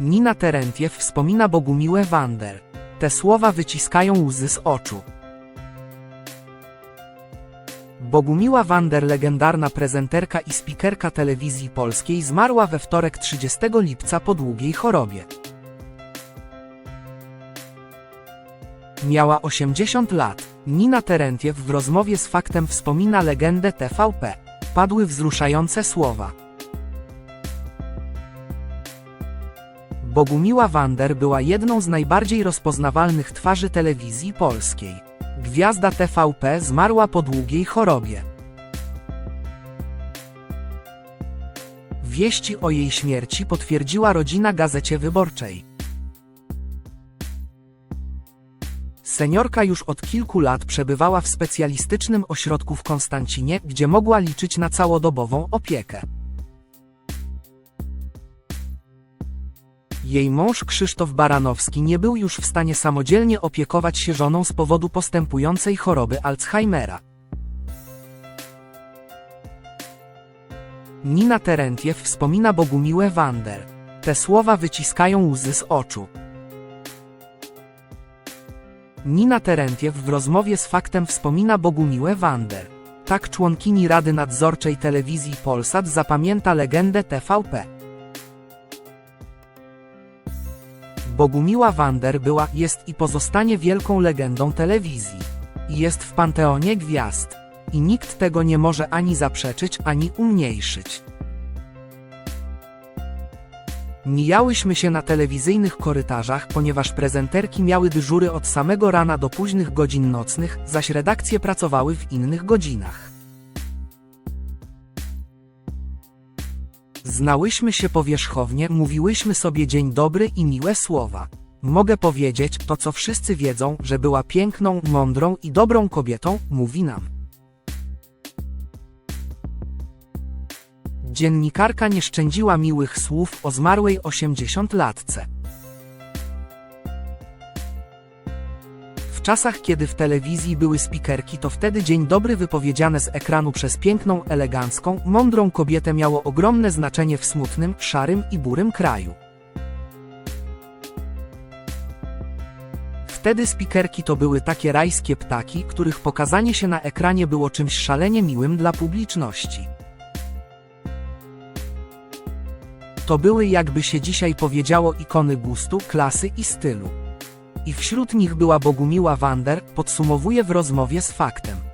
Nina Terentiew wspomina Bogumiłę Wander. Te słowa wyciskają łzy z oczu. Bogumiła Wander, legendarna prezenterka i spikerka telewizji polskiej, zmarła we wtorek 30 lipca po długiej chorobie. Miała 80 lat. Nina Terentiew w rozmowie z faktem wspomina legendę TVP. Padły wzruszające słowa. Bogumiła Wander była jedną z najbardziej rozpoznawalnych twarzy telewizji polskiej. Gwiazda TVP zmarła po długiej chorobie. Wieści o jej śmierci potwierdziła rodzina Gazecie Wyborczej. Seniorka już od kilku lat przebywała w specjalistycznym ośrodku w Konstancinie, gdzie mogła liczyć na całodobową opiekę. Jej mąż Krzysztof Baranowski nie był już w stanie samodzielnie opiekować się żoną z powodu postępującej choroby Alzheimera. Nina Terentiew wspomina Bogumiłę Wander. Te słowa wyciskają łzy z oczu. Nina Terentiew w rozmowie z faktem wspomina Bogumiłę Wander. Tak członkini Rady Nadzorczej Telewizji Polsat zapamięta legendę TVP. Bogumiła Wander była, jest i pozostanie wielką legendą telewizji. Jest w panteonie gwiazd. I nikt tego nie może ani zaprzeczyć, ani umniejszyć. Mijałyśmy się na telewizyjnych korytarzach, ponieważ prezenterki miały dyżury od samego rana do późnych godzin nocnych, zaś redakcje pracowały w innych godzinach. Znałyśmy się powierzchownie, mówiłyśmy sobie dzień dobry i miłe słowa. Mogę powiedzieć to, co wszyscy wiedzą, że była piękną, mądrą i dobrą kobietą, mówi nam. Dziennikarka nie szczędziła miłych słów o zmarłej 80-latce. W czasach, kiedy w telewizji były spikerki, to wtedy dzień dobry wypowiedziane z ekranu przez piękną, elegancką, mądrą kobietę miało ogromne znaczenie w smutnym, szarym i burym kraju. Wtedy spikerki to były takie rajskie ptaki, których pokazanie się na ekranie było czymś szalenie miłym dla publiczności. To były jakby się dzisiaj powiedziało ikony gustu, klasy i stylu. I wśród nich była Bogumiła Wander, podsumowuje w rozmowie z faktem.